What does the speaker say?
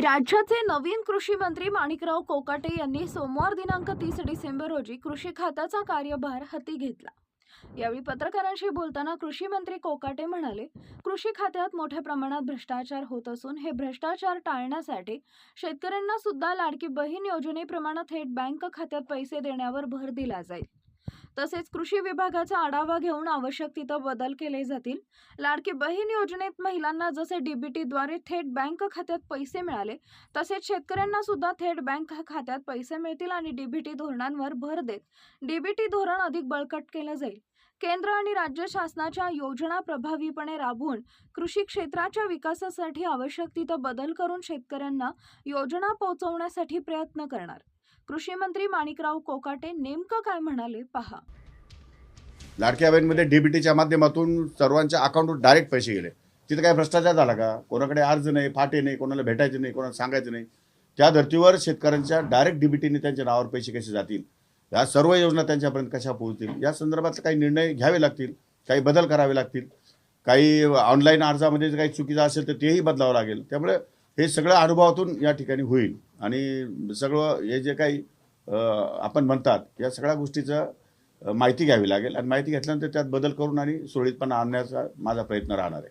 राज्याचे नवीन कृषी मंत्री माणिकराव कोकाटे यांनी सोमवार दिनांक तीस डिसेंबर रोजी कृषी खात्याचा कार्यभार हाती घेतला. यावेळी पत्रकारांशी बोलताना कृषी मंत्री कोकाटे म्हणाले कृषी खात्यात मोठ्या प्रमाणात भ्रष्टाचार होत असून हे भ्रष्टाचार टाळण्यासाठी शेतकऱ्यांना सुद्धा लाडकी बहीण योजनेप्रमाणे थेट बँक खात्यात पैसे देण्यावर भर दिला जाईल. तसेच कृषी विभागाचा आढावा घेऊन आवश्यक तिथं बदल केले जातील. लाडकी बहीण योजनेत महिलांना जसे डीबीटीद्वारे थेट बँक खात्यात पैसे मिळाले तसेच शेतकऱ्यांना सुद्धा थेट बँक खात्यात पैसे मिळतील आणि डीबीटी धोरणांवर भर देत डीबीटी धोरण अधिक बळकट केलं जाईल. केंद्र आणि राज्य शासनाच्या योजना प्रभावीपणे राबवून कृषी क्षेत्राच्या विकासासाठी आवश्यक तिथं बदल करून शेतकऱ्यांना योजना पोहोचवण्यासाठी प्रयत्न करणार. कृषी मंत्री माणिकराव कोकाटे नेमकं काय म्हणाले पहा. लाडक्या बहिणीमध्ये डीबीटीच्या माध्यमातून सर्वांच्या अकाउंटवर डायरेक्ट पैसे गेले. तिथं काय भ्रष्टाचार झाला का? कोणाकडे अर्ज नाही फाटे नाही कोणाला भेटायचे नाही कोणाला सांगायचं नाही. त्या धर्तीवर शेतकऱ्यांच्या डायरेक्ट डीबीटीने त्यांच्या नावावर पैसे कसे जातील? या सर्व योजना त्यांच्यापर्यंत कशा पोहोचतील? या संदर्भात काही निर्णय घ्यावे लागतील काही बदल करावे लागतील. काही ऑनलाईन अर्जामध्ये जर काही चुकीचं असेल तर तेही बदलावं लागेल. त्यामुळे हे सगळं अनुभवातून या ठिकाणी होईल. आणि सगळं हे जे काही आपण म्हणतात या सगळ्या गोष्टीचं माहिती घ्यावी लागेल. आणि माहिती घेतल्यानंतर त्यात बदल करून आणि सुरळीतपणा आणण्याचा माझा प्रयत्न राहणार आहे.